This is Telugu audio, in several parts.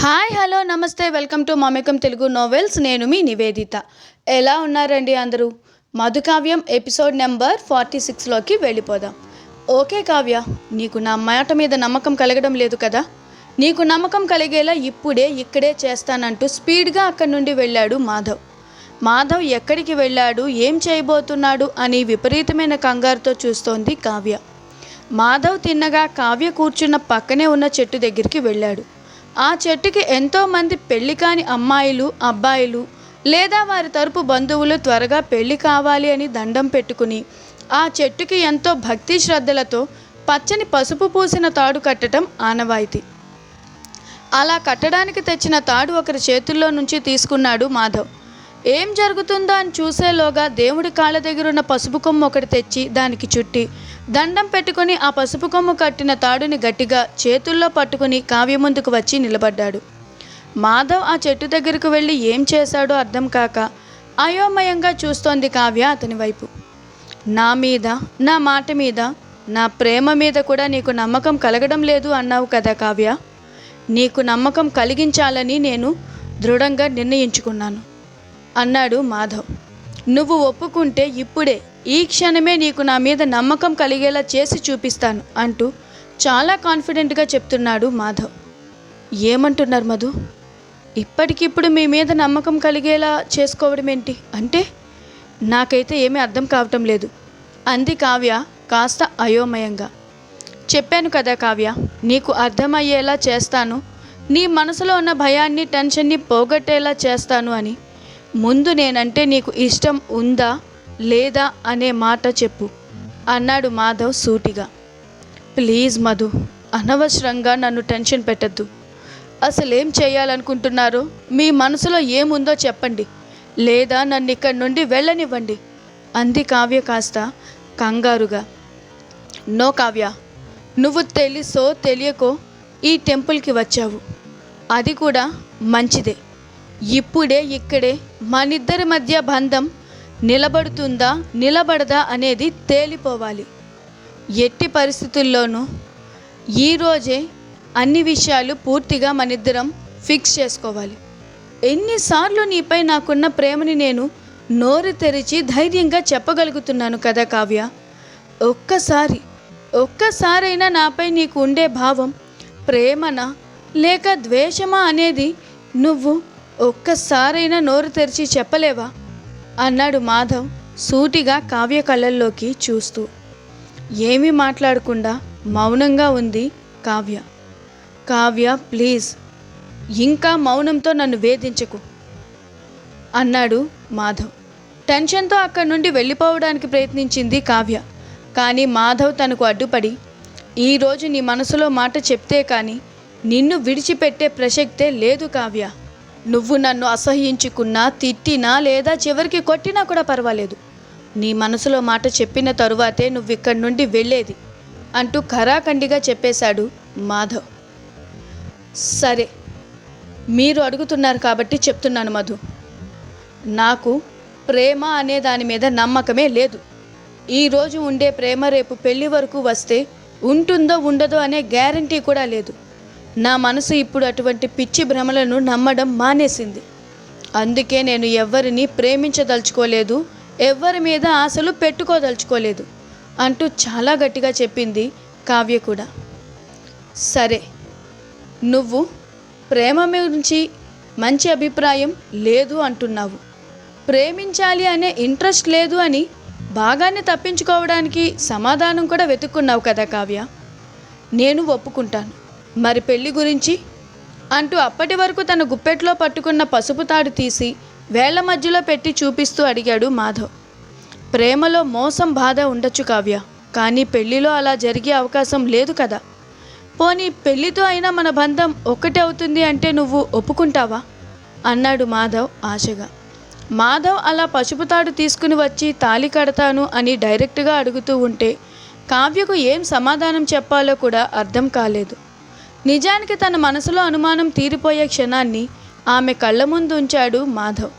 హాయ్ హలో నమస్తే welcome to Mamekam Telugu novels నేను మీ నివేదిత. ఎలా ఉన్నారండి అందరూ? మధుకావ్యం ఎపిసోడ్ నెంబర్ ఫార్టీ సిక్స్లోకి వెళ్ళిపోదాం. ఓకే కావ్య నీకు నా మాట మీద నమ్మకం కలగడం లేదు కదా? నీకు నమ్మకం కలిగేలా ఇప్పుడే ఇక్కడే చేస్తానంటూ స్పీడ్గా అక్కడి నుండి వెళ్ళాడు మాధవ్. మాధవ్ ఎక్కడికి వెళ్ళాడు? ఏం చేయబోతున్నాడు? అని విపరీతమైన కంగారుతో చూస్తోంది కావ్య. మాధవ్ తిన్నగా కావ్య కూర్చున్న పక్కనే ఉన్న చెట్టు దగ్గరికి వెళ్ళాడు. ఆ చెట్టుకి ఎంతోమంది పెళ్ళి కాని అమ్మాయిలు అబ్బాయిలు లేదా వారి తరపు బంధువులు త్వరగా పెళ్ళి కావాలి అని దండం పెట్టుకుని ఆ చెట్టుకి ఎంతో భక్తి శ్రద్ధలతో పచ్చని పసుపు పూసిన తాడు కట్టడం ఆనవాయితీ. అలా కట్టడానికి తెచ్చిన తాడు ఒకరి చేతుల్లో నుంచి తీసుకున్నాడు మాధవ్. ఏం జరుగుతుందో అని చూసేలోగా దేవుడి కాళ్ళ దగ్గరున్న పసుపు కొమ్మ ఒకటి తెచ్చి దానికి చుట్టి దండం పెట్టుకుని ఆ పసుపు కొమ్ము కట్టిన తాడుని గట్టిగా చేతుల్లో పట్టుకుని కావ్య ముందుకు వచ్చి నిలబడ్డాడు. మాధవ్ ఆ చెట్టు దగ్గరకు వెళ్ళి ఏం చేశాడో అర్థం కాక అయోమయంగా చూస్తోంది కావ్య అతని వైపు. నా మీద నా మాట మీద నా ప్రేమ మీద కూడా నీకు నమ్మకం కలగడం లేదు అన్నావు కదా కావ్య. నీకు నమ్మకం కలిగించాలని నేను దృఢంగా నిర్ణయించుకున్నాను అన్నాడు మాధవ్. నువ్వు ఒప్పుకుంటే ఇప్పుడే ఈ క్షణమే నీకు నా మీద నమ్మకం కలిగేలా చేసి చూపిస్తాను అంటూ చాలా కాన్ఫిడెంట్గా చెప్తున్నాడు మాధవ్. ఏమంటున్నారు మధు? ఇప్పటికిప్పుడు మీ మీద నమ్మకం కలిగేలా చేసుకోవడం ఏంటి? అంటే నాకైతే ఏమీ అర్థం కావటం లేదు. అంది కావ్య కాస్త అయోమయంగా. చెప్పాను కదా కావ్య నీకు అర్థమయ్యేలా చేస్తాను. నీ మనసులో ఉన్న భయాన్ని టెన్షన్ని పోగొట్టేలా చేస్తాను అని. ముందు నేనంటే నీకు ఇష్టం ఉందా? లేదా అనే మాట చెప్పు. అన్నాడు మాధవ్ సూటిగా. ప్లీజ్ మధు అనవసరంగా నన్ను టెన్షన్ పెట్టద్దు. అసలేం చేయాలనుకుంటున్నారో మీ మనసులో ఏముందో చెప్పండి. లేదా నన్ను ఇక్కడి నుండి వెళ్ళనివ్వండి. అంది కావ్య కాస్త కంగారుగా. నో కావ్య నువ్వు తెలుసో తెలియకో ఈ టెంపుల్కి వచ్చావు. అది కూడా మంచిదే. ఇప్పుడే ఇక్కడే మనిద్దరి మధ్య బంధం నిలబడుతుందా నిలబడదా అనేది తేలిపోవాలి. ఎట్టి పరిస్థితుల్లోనూ ఈరోజే అన్ని విషయాలు పూర్తిగా మనిద్దరం ఫిక్స్ చేసుకోవాలి. ఎన్నిసార్లు నీపై నాకున్న ప్రేమని నేను నోరు తెరిచి ధైర్యంగా చెప్పగలుగుతున్నాను కదా కావ్య? ఒక్కసారి ఒక్కసారైనా నాపై నీకు ఉండే భావం ప్రేమనా లేక ద్వేషమా అనేది నువ్వు ఒక్కసారైనా నోరు తెరిచి చెప్పలేవా? అన్నాడు మాధవ్ సూటిగా కావ్య కళ్ళల్లోకి చూస్తూ. ఏమీ మాట్లాడకుండా మౌనంగా ఉంది కావ్య. కావ్య ప్లీజ్ ఇంకా మౌనంతో నన్ను వేధించకు అన్నాడు మాధవ్. టెన్షన్తో అక్కడి నుండి వెళ్ళిపోవడానికి ప్రయత్నించింది కావ్య. కానీ మాధవ్ తనకు అడ్డుపడి ఈరోజు నీ మనసులో మాట చెప్తే కానీ నిన్ను విడిచిపెట్టే ప్రసక్తే లేదు కావ్య. నువ్వు నన్ను అసహ్యించుకున్నా తిట్టినా లేదా చివరికి కొట్టినా కూడా పర్వాలేదు. నీ మనసులో మాట చెప్పిన తరువాతే నువ్వు ఇక్కడి నుండి వెళ్ళేది అంటూ ఖరాఖండిగా చెప్పేశాడు మాధవ్. సరే మీరు అడుగుతున్నారు కాబట్టి చెప్తున్నాను మధు. నాకు ప్రేమ అనే దాని మీద నమ్మకమే లేదు. ఈరోజు ఉండే ప్రేమ రేపు పెళ్ళి వరకు వస్తే ఉంటుందో ఉండదో అనే గ్యారంటీ కూడా లేదు. నా మనసు ఇప్పుడు అటువంటి పిచ్చి భ్రమలను నమ్మడం మానేసింది. అందుకే నేను ఎవ్వరిని ప్రేమించదలుచుకోలేదు ఎవ్వరి మీద ఆశలు పెట్టుకోదలుచుకోలేదు అంటూ చాలా గట్టిగా చెప్పింది కావ్య కూడా. సరే నువ్వు ప్రేమ గురించి మంచి అభిప్రాయం లేదు అంటున్నావు. ప్రేమించాలి అనే ఇంట్రెస్ట్ లేదు అని బాగానే తప్పించుకోవడానికి సమాధానం కూడా వెతుక్కున్నావు కదా కావ్య. నేను ఒప్పుకుంటాను. మరి పెళ్ళి గురించి? అంటూ అప్పటి వరకు తన గుప్పెట్లో పట్టుకున్న పసుపు తాడు తీసి వేళ్ళ మధ్యలో పెట్టి చూపిస్తూ అడిగాడు మాధవ్. ప్రేమలో మోసం బాధ ఉండొచ్చు కావ్య కానీ పెళ్ళిలో అలా జరిగే అవకాశం లేదు కదా. పోనీ పెళ్ళితో అయినా మన బంధం ఒక్కటే అవుతుంది అంటే నువ్వు ఒప్పుకుంటావా? అన్నాడు మాధవ్ ఆశగా. మాధవ్ అలా పసుపు తాడు తీసుకుని వచ్చి తాలి కడతాను అని డైరెక్ట్గా అడుగుతూ ఉంటే కావ్యకు ఏం సమాధానం చెప్పాలో కూడా అర్థం కాలేదు. నిజానికి తన మనసులో అనుమానం తీరిపోయే క్షణాన్ని ఆమె కళ్ళ ముందు ఉంచాడు మాధవ్.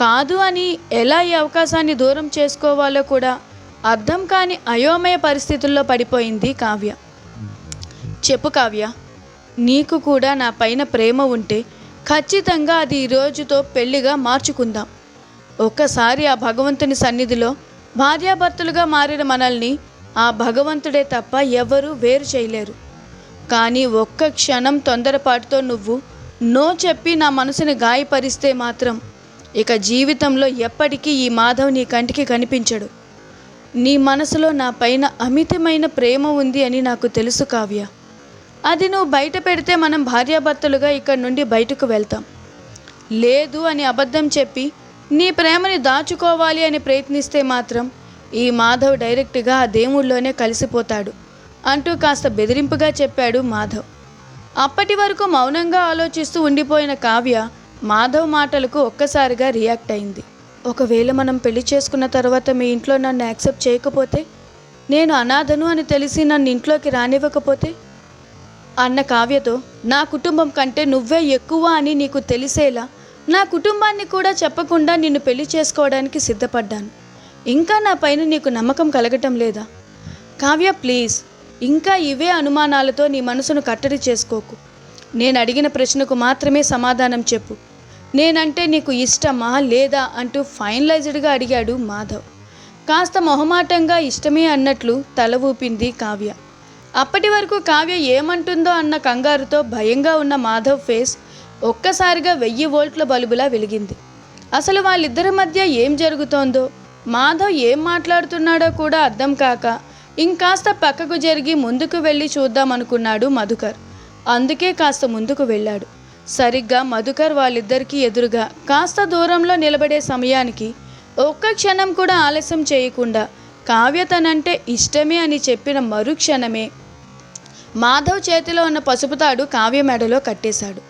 కాదు అని ఎలా ఈ అవకాశాన్ని దూరం చేసుకోవాలో కూడా అర్థం కాని అయోమయ పరిస్థితుల్లో పడిపోయింది కావ్య. చెప్పు కావ్య నీకు కూడా నా పైన ప్రేమ ఉంటే ఖచ్చితంగా అది ఈ రోజుతో పెళ్ళిగా మార్చుకుందాం. ఒక్కసారి ఆ భగవంతుని సన్నిధిలో భార్యాభర్తలుగా మారిన మనల్ని ఆ భగవంతుడే తప్ప ఎవరూ వేరు చేయలేరు. కానీ ఒక్క క్షణం తొందరపాటుతో నువ్వు నో చెప్పి నా మనసుని గాయపరిస్తే మాత్రం ఇక జీవితంలో ఎప్పటికీ ఈ మాధవ్ నీ కంటికి కనిపించడు. నీ మనసులో నా పైన అమితమైన ప్రేమ ఉంది అని నాకు తెలుసు కావ్య. అది నువ్వు బయట పెడితే మనం భార్యాభర్తలుగా ఇక్కడి నుండి బయటకు వెళ్తాం. లేదు అని అబద్ధం చెప్పి నీ ప్రేమని దాచుకోవాలి అని ప్రయత్నిస్తే మాత్రం ఈ మాధవ్ డైరెక్ట్గా ఆ దేవుళ్ళలోనే కలిసిపోతాడు. అంటూ కాస్త బెదిరింపుగా చెప్పాడు మాధవ్. అప్పటి వరకు మౌనంగా ఆలోచిస్తూ ఉండిపోయిన కావ్య మాధవ్ మాటలకు ఒక్కసారిగా రియాక్ట్ అయింది. ఒకవేళ మనం పెళ్ళి చేసుకున్న తర్వాత మీ ఇంట్లో నన్ను యాక్సెప్ట్ చేయకపోతే నేను అనాథను అని తెలిసి నన్ను ఇంట్లోకి రానివ్వకపోతే? అన్న కావ్యతో నా కుటుంబం కంటే నువ్వే ఎక్కువ అని నీకు తెలిసేలా నా కుటుంబాన్ని కూడా చెప్పకుండా నిన్ను పెళ్ళి చేసుకోవడానికి సిద్ధపడ్డాను. ఇంకా నా పైన నీకు నమ్మకం కలగటం లేదా? కావ్య ప్లీజ్ ఇంకా ఇవే అనుమానాలతో నీ మనసును కట్టడి చేసుకోకు. నేను అడిగిన ప్రశ్నకు మాత్రమే సమాధానం చెప్పు. నేనంటే నీకు ఇష్టమా లేదా అంటూ ఫైనలైజ్డ్గా అడిగాడు మాధవ్. కాస్త మొహమాటంగా ఇష్టమే అన్నట్లు తల ఊపింది కావ్య. అప్పటి వరకు కావ్య ఏమంటుందో అన్న కంగారుతో భయంగా ఉన్న మాధవ్ ఫేస్ ఒక్కసారిగా వెయ్యి వోల్ట్ల బల్బులా వెలిగింది. అసలు వాళ్ళిద్దరి మధ్య ఏం జరుగుతోందో మాధవ్ ఏం మాట్లాడుతున్నాడో కూడా అర్థం కాక ఇంకాస్త పక్కకు జరిగి ముందుకు వెళ్ళి చూద్దామనుకున్నాడు మధుకర్. అందుకే కాస్త ముందుకు వెళ్ళాడు. సరిగ్గా మధుకర్ వాళ్ళిద్దరికీ ఎదురుగా కాస్త దూరంలో నిలబడే సమయానికి ఒక్క క్షణం కూడా ఆలస్యం చేయకుండా కావ్య తనంటే ఇష్టమే అని చెప్పిన మరుక్షణమే మాధవ్ చేతిలో ఉన్న పసుపుతాడు కావ్య మెడలో కట్టేశాడు.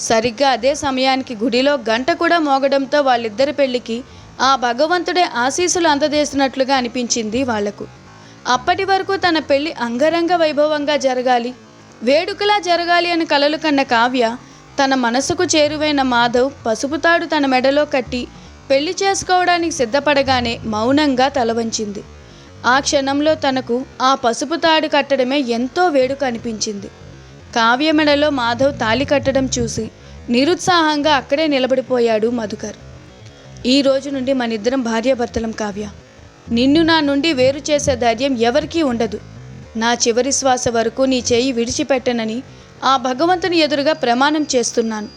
సరిగ్గా అదే సమయానికి గుడిలో గంట కూడా మోగడంతో వాళ్ళిద్దరి పెళ్ళికి ఆ భగవంతుడే ఆశీస్సులు అందజేసినట్లుగా అనిపించింది వాళ్ళకు. అప్పటి వరకు తన పెళ్ళి అంగరంగ వైభవంగా జరగాలి. వేడుకలా జరగాలి అని కలలు కన్న కావ్య తన మనసుకు చేరువైన మాధవ్ పసుపు తాడు తన మెడలో కట్టి పెళ్ళి చేసుకోవడానికి సిద్ధపడగానే మౌనంగా తలవంచింది ఆ క్షణంలో తనకు ఆ పసుపు తాడు కట్టడమే ఎంతో వేడుక అనిపించింది. కావ్య మెడలో మాధవ్ తాలి కట్టడం చూసి నిరుత్సాహంగా అక్కడే నిలబడిపోయాడు మధుకర్. ఈ రోజు నుండి మనిద్దరం భార్యాభర్తలం కావ్య. నిన్ను నా నుండి వేరు చేసే ధైర్యం ఎవరికీ ఉండదు. నా చివరి శ్వాస వరకు నీ చేయి విడిచిపెట్టనని ఆ భగవంతుని ఎదురుగా ప్రమాణం చేస్తున్నాను.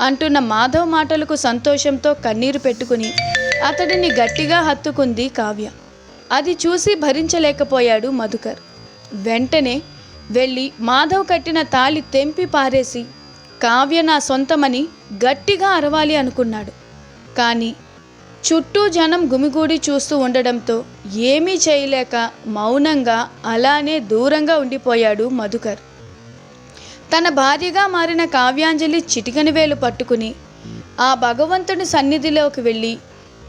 అంటున్న మాధవ్ మాటలకు సంతోషంతో కన్నీరు పెట్టుకుని అతడిని గట్టిగా హత్తుకుంది కావ్య. అది చూసి భరించలేకపోయాడు మధుకర్. వెంటనే వెళ్ళి మాధవ్ కట్టిన తాళి తెంపి పారేసి కావ్య నా సొంతమని గట్టిగా అరవాలి అనుకున్నాడు. కానీ చుట్టూ జనం గుమిగూడి చూస్తూ ఉండడంతో ఏమీ చేయలేక మౌనంగా అలానే దూరంగా ఉండిపోయాడు మధుకర్. తన భార్యగా మారిన కావ్యాంజలి చిటికని వేలు పట్టుకుని ఆ భగవంతుని సన్నిధిలోకి వెళ్ళి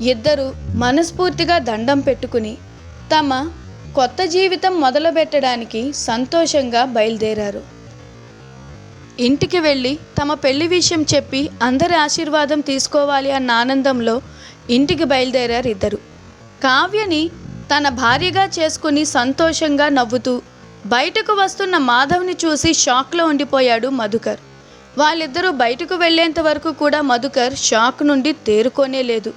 ఇద్దరు మనస్ఫూర్తిగా దండం పెట్టుకుని తమ కొత్త జీవితం మొదలుపెట్టడానికి సంతోషంగా బయలుదేరారు. ఇంటికి వెళ్ళి తమ పెళ్ళి విషయం చెప్పి అందరి ఆశీర్వాదం తీసుకోవాలి అన్న ఆనందంలో ఇంటికి బయలుదేరారు ఇద్దరు. కావ్యని తన భార్యగా చేసుకుని సంతోషంగా నవ్వుతూ బయటకు వస్తున్న మాధవ్ని చూసి షాక్లో ఉండిపోయాడు మధుకర్. వాళ్ళిద్దరూ బయటకు వెళ్ళేంత వరకు కూడా మధుకర్ షాక్ నుండి తేరుకోనే లేదు.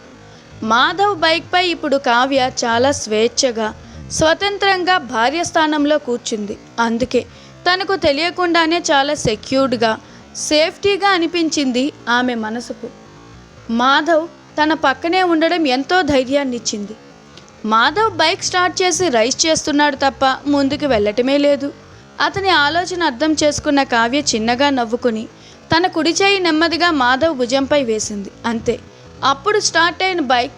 మాధవ్ బైక్పై ఇప్పుడు కావ్య చాలా స్వేచ్ఛగా స్వతంత్రంగా భార్య స్థానంలో కూర్చుంది. అందుకే తనకు తెలియకుండానే చాలా సెక్యూర్డ్గా సేఫ్టీగా అనిపించింది ఆమె మనసుకు. మాధవ్ తన పక్కనే ఉండడం ఎంతో ధైర్యాన్ని ఇచ్చింది మాధవ్ బైక్ స్టార్ట్ చేసి రైస్ చేస్తున్నాడు తప్ప ముందుకు వెళ్ళటమే లేదు. అతని ఆలోచన అర్థం చేసుకున్న కావ్య చిన్నగా నవ్వుకుని తన కుడి చేయి నెమ్మదిగా మాధవ్ భుజంపై వేసింది. అంతే. అప్పుడు స్టార్ట్ అయిన బైక్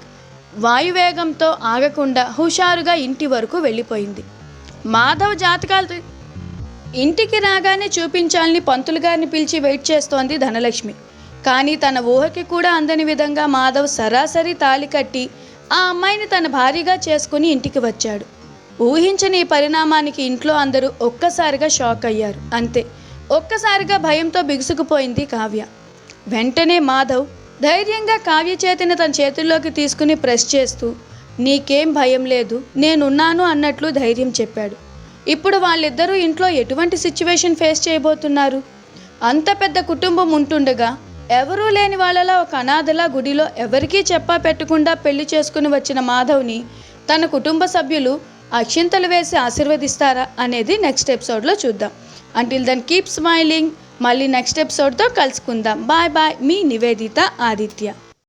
వాయువేగంతో ఆగకుండా హుషారుగా ఇంటి వరకు వెళ్ళిపోయింది. మాధవ్ జాతకాలు ఇంటికి రాగానే చూపించాలని పంతులు గారిని పిలిచి వెయిట్ చేస్తోంది ధనలక్ష్మి. కానీ తన ఊహకి కూడా అందని విధంగా మాధవ్ సరాసరి తాలి కట్టి ఆ అమ్మాయిని తన భార్యగా చేసుకుని ఇంటికి వచ్చాడు. ఊహించని ఈ పరిణామానికి ఇంట్లో అందరూ ఒక్కసారిగా షాక్ అయ్యారు. అంతే ఒక్కసారిగా భయంతో బిగుసుకుపోయింది కావ్య. వెంటనే మాధవ్ ధైర్యంగా కావ్య చేతిని తన చేతుల్లోకి తీసుకుని ప్రెస్ చేస్తూ నీకేం భయం లేదు నేనున్నాను అన్నట్లు ధైర్యం చెప్పాడు. ఇప్పుడు వాళ్ళిద్దరూ ఇంట్లో ఎటువంటి సిచ్యువేషన్ ఫేస్ చేయబోతున్నారు? అంత పెద్ద కుటుంబం ఉంటుండగా ఎవరూ లేని వాళ్ళలా ఒక అనాథలా గుడిలో ఎవరికీ చెప్పా పెట్టకుండా పెళ్ళి చేసుకుని వచ్చిన మాధవ్ని తన కుటుంబ సభ్యులు అక్షింతలు వేసి ఆశీర్వదిస్తారా అనేది నెక్స్ట్ ఎపిసోడ్లో చూద్దాం. అంటిల్ దెన్ కీప్ స్మైలింగ్ మళ్ళీ నెక్స్ట్ ఎపిసోడ్తో కలుసుకుందాం. బాయ్ బాయ్ మీ నివేదిత ఆదిత్య.